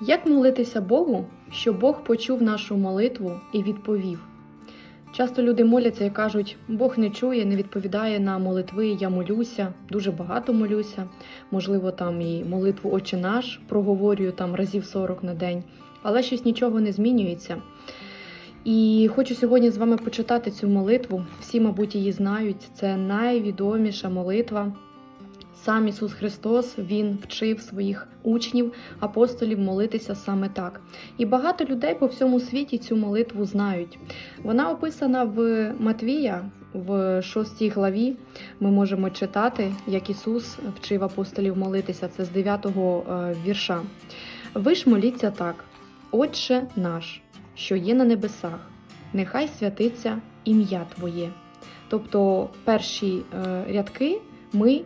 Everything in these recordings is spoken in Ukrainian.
Як молитися Богу, щоб Бог почув нашу молитву і відповів? Часто люди моляться і кажуть, Бог не чує, не відповідає на молитви, я молюся, дуже багато молюся. Можливо, там і молитву Отче наш проговорюю там разів 40 на день, але щось нічого не змінюється. І хочу сьогодні з вами почитати цю молитву. Всі, мабуть, її знають. Це найвідоміша молитва. Сам Ісус Христос Він вчив своїх учнів, апостолів молитися саме так. І багато людей по всьому світі цю молитву знають. Вона описана в Матвія в 6 главі. Ми можемо читати, як Ісус вчив апостолів молитися. Це з 9 вірша. Ви ж моліться так: Отче наш, що є на небесах, нехай святиться ім'я Твоє. Тобто перші е, рядки ми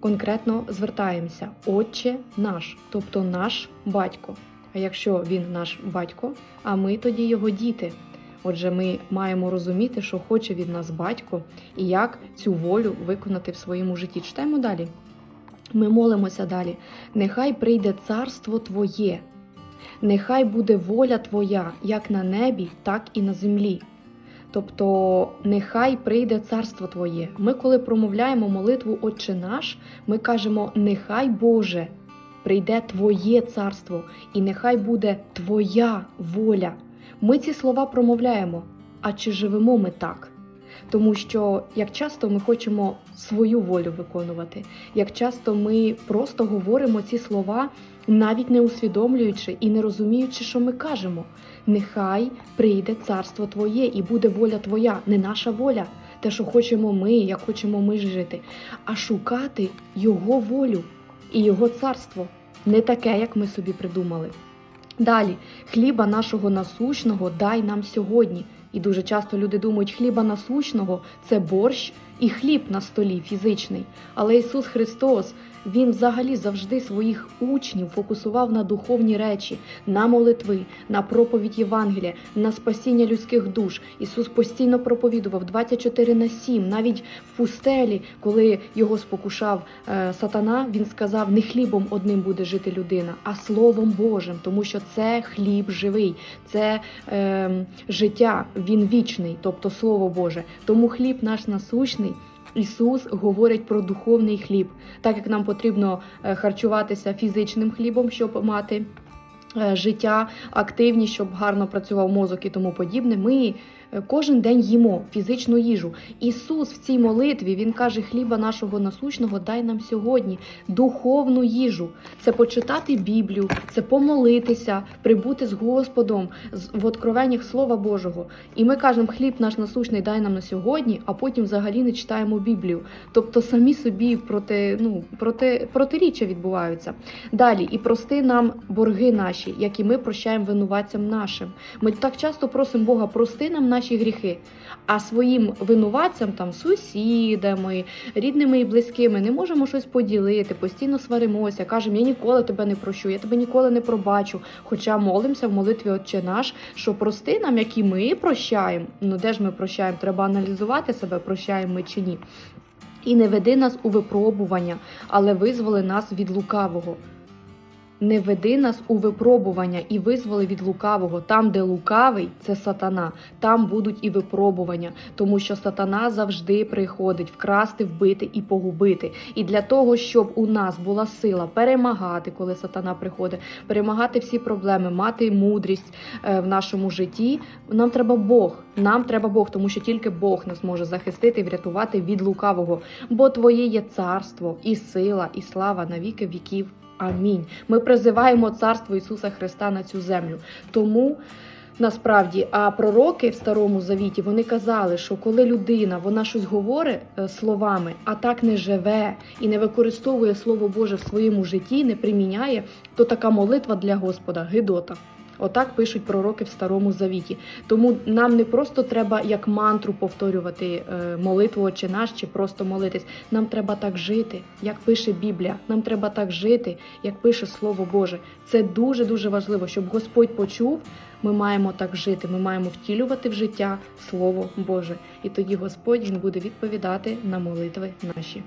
конкретно звертаємося Отче наш, тобто наш батько. А якщо він наш батько, а ми тоді його діти. Отже, ми маємо розуміти, що хоче від нас батько і як цю волю виконати в своєму житті. Читаємо далі. Ми молимося далі. Нехай прийде царство Твоє, нехай буде воля Твоя як на небі, так і на землі. Тобто, нехай прийде царство Твоє. Ми, коли промовляємо молитву Отче наш, ми кажемо: Нехай Боже прийде Твоє царство, і нехай буде Твоя воля. Ми ці слова промовляємо. А чи живемо ми так? Тому що як часто ми хочемо свою волю виконувати, як часто ми просто говоримо ці слова, навіть не усвідомлюючи і не розуміючи, що ми кажемо. Нехай прийде царство Твоє і буде воля Твоя, не наша воля, те, що хочемо ми, як хочемо ми жити, а шукати Його волю і Його царство, не таке, як ми собі придумали. Далі, хліба нашого насущного дай нам сьогодні. І дуже часто люди думають, хліба насущного це борщ і хліб на столі фізичний. Але Ісус Христос, Він взагалі завжди своїх учнів фокусував на духовні речі, на молитви, на проповідь Євангелія, на спасіння людських душ. Ісус постійно проповідував 24 на 7, навіть в пустелі, коли його спокушав е, сатана, він сказав: не хлібом одним буде жити людина, а Словом Божим, тому що це хліб живий, це е, життя, він вічний, тобто Слово Боже. Тому хліб наш насущний. Ісус говорить про духовний хліб, так як нам потрібно е, харчуватися фізичним хлібом, щоб мати е, життя, активність, щоб гарно працював мозок і тому подібне. Ми кожен день їмо фізичну їжу. Ісус в цій молитві Він каже: хліба нашого насущного дай нам сьогодні духовну їжу. Це почитати Біблію, це помолитися, прибути з Господом в откровеннях Слова Божого. І ми кажемо, хліб наш насущний дай нам на сьогодні, а потім взагалі не читаємо Біблію. Тобто самі собі проти, ну, проти, протиріччя відбуваються. Далі, і прости нам борги наші, які ми прощаємо винуватцям нашим. Ми так часто просимо Бога, прости нам наші гріхи, а своїм винуватцям, там, сусідами, рідними і близькими, не можемо щось поділити, постійно сваримося, кажемо, я ніколи тебе не прощу, я тебе ніколи не пробачу. Хоча молимося в молитві Отче наш, що прости нам, які ми прощаємо. Ну де ж ми прощаємо? Треба аналізувати себе, прощаємо ми чи ні. І не веди нас у випробування, але визволи нас від лукавого. Не веди нас у випробування і визволи від лукавого. Там, де лукавий, це сатана, там будуть і випробування, тому що сатана завжди приходить вкрасти, вбити і погубити. І для того, щоб у нас була сила перемагати, коли сатана приходить, перемагати всі проблеми, мати мудрість е, в нашому житті, нам треба Бог. Нам треба Бог, тому що тільки Бог нас може захистити і врятувати від лукавого. Бо Твоє є царство, і сила, і слава на віки віків. Амінь. Ми призиваємо царство Ісуса Христа на цю землю. Тому насправді, а пророки в старому завіті вони казали, що коли людина вона щось говорить е, словами, а так не живе і не використовує Слово Боже в своєму житті, не приміняє, то така молитва для Господа гидота. Отак пишуть пророки в старому завіті. Тому нам не просто треба як мантру повторювати е, молитву «Отче наш чи просто молитись. Нам треба так жити, як пише Біблія. Нам треба так жити, як пише Слово Боже. Це дуже дуже важливо, щоб Господь почув. Ми маємо так жити. Ми маємо втілювати в життя Слово Боже. І тоді Господь він буде відповідати на молитви наші.